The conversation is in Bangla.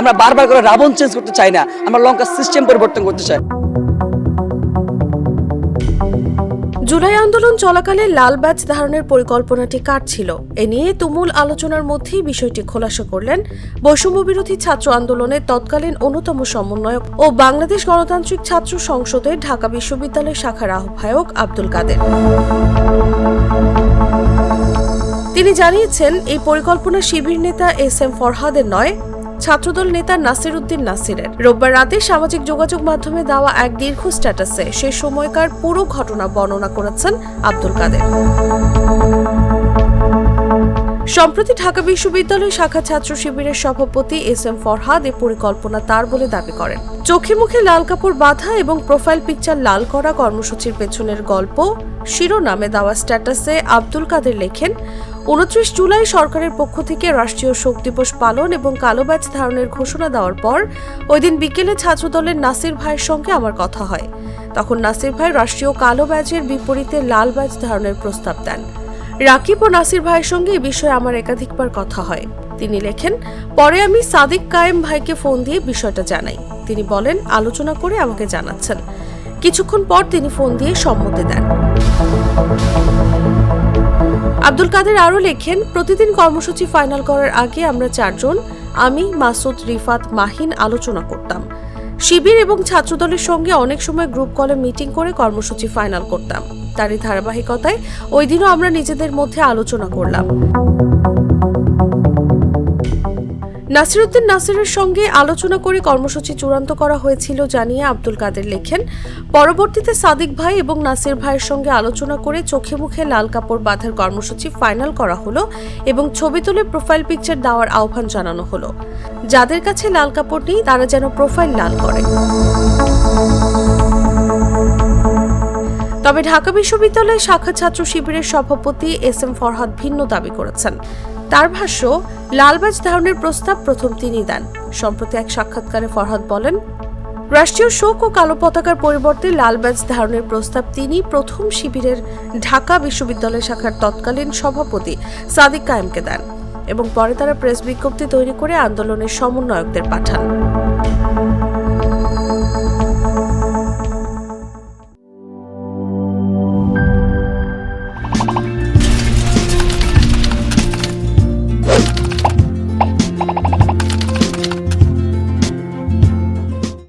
আমরা বারবার করে রাবণ চেঞ্জ করতে চাই না, আমরা লঙ্কা সিস্টেম পরিবর্তন করতে চাই। জুলাই আন্দোলন চলাকালে লাল ব্যাজ ধারণের পরিকল্পনাটি কার ছিল? এ নিয়ে তুমুল আলোচনার মধ্যেই বিষয়টি খোলাসা করলেন বৈষম্য বিরোধী ছাত্র আন্দোলনের তৎকালীন অন্যতম সমন্বয়ক ও বাংলাদেশ গণতান্ত্রিক ছাত্র সংসদের ঢাকা বিশ্ববিদ্যালয় শাখার আহ্বায়ক আব্দুল কাদের। তিনি জানিয়েছেন, এই পরিকল্পনা শিবির নেতা এস এম ফরহাদের নয় ছাত্রদল নেতা নাসির উদ্দিন নাসিরের। রোববার রাতে সামাজিক যোগাযোগ মাধ্যমে দেওয়া এক দীর্ঘ স্ট্যাটাসে সে সময়কার পুরো ঘটনা বর্ণনা করেছেন আব্দুল কাদের। সম্প্রতি ঢাকা বিশ্ববিদ্যালয় শাখা ছাত্র শিবিরের সভাপতি এস এম ফরহাদ এ পরিকল্পনা তার বলে দাবি করেন। চোখে মুখে লাল কাপড় বাঁধা এবং প্রোফাইল পিকচার লাল করা কর্মসূচির পেছনের গল্প শিরোনামে দেওয়া স্ট্যাটাসে আব্দুল কাদের লেখেন উনত্রিশ জুলাই সরকারের পক্ষ থেকে রাষ্ট্রীয় শোক দিবস পালন এবং কালো ব্যাচ ধারণের ঘোষণা দেওয়ার পর ওই দিন বিকেলে ছাত্রদলের নাসির ভাইয়ের সঙ্গে আমার কথা হয়। তখন নাসির ভাই রাষ্ট্রীয় কালো ব্যাজের বিপরীতে লাল ব্যাজ ধারণের প্রস্তাব দেন। রাকিব ও নাসির ভাইয়ের সঙ্গে এ বিষয়ে আমার একাধিকবার কথা হয়। তিনি লেখেন, পরে আমি সাদিক কায়েম ভাইকে ফোন দিয়ে বিষয়টা জানাই। তিনি বলেন, আলোচনা করে আমাকে জানাচ্ছেন। কিছুক্ষণ পর তিনি ফোন দিয়ে সম্মতি দেন। আব্দুল কাদের আরও লেখেন, প্রতিদিন কর্মসূচি ফাইনাল করার আগে আমরা চারজন, আমি, মাসুদ, রিফাত, মাহিন আলোচনা করতাম। শিবির এবং ছাত্রদলের সঙ্গে অনেক সময় গ্রুপ কলে মিটিং করে কর্মসূচি ফাইনাল করতাম। তারই ধারাবাহিকতায় ওই দিনও আমরা নিজেদের মধ্যে আলোচনা করলাম। নাসিরুদ্দিন নাসিরের সঙ্গে আলোচনা করে কর্মসূচি চূড়ান্ত করা হয়েছিল জানিয়ে আব্দুল কাদের লেখেন, পরবর্তীতে সাদিক ভাই এবং নাসির ভাইয়ের সঙ্গে আলোচনা করে চোখে মুখে লাল কাপড় বাঁধার কর্মসূচি ফাইনাল করা হলো এবং ছবি তুলে প্রোফাইল পিকচার দেওয়ার আহ্বান জানানো হলো। যাদের কাছে লাল কাপড় নেই, তারা যেন প্রোফাইল লাল করে। তবে ঢাকা বিশ্ববিদ্যালয়ের শাখা ছাত্র শিবিরের সভাপতি এস এম ফরহাদ ভিন্ন দাবি করেছেন। তার ভাষ্য, লালবাজ ধারণের প্রস্তাব প্রথম তিনি দেন। সম্প্রতি এক সাক্ষাৎকারে ফরহাদ বলেন, রাষ্ট্রীয় শোক ও কালো পতাকার পরিবর্তে লাল ব্যাজ ধারণের প্রস্তাব তিনি প্রথম শিবিরের ঢাকা বিশ্ববিদ্যালয় শাখার তৎকালীন সভাপতি সাদিক কায়েমকে দেন এবং পরে তারা প্রেস বিজ্ঞপ্তি তৈরি করে আন্দোলনের সমন্বয়কদের পাঠান।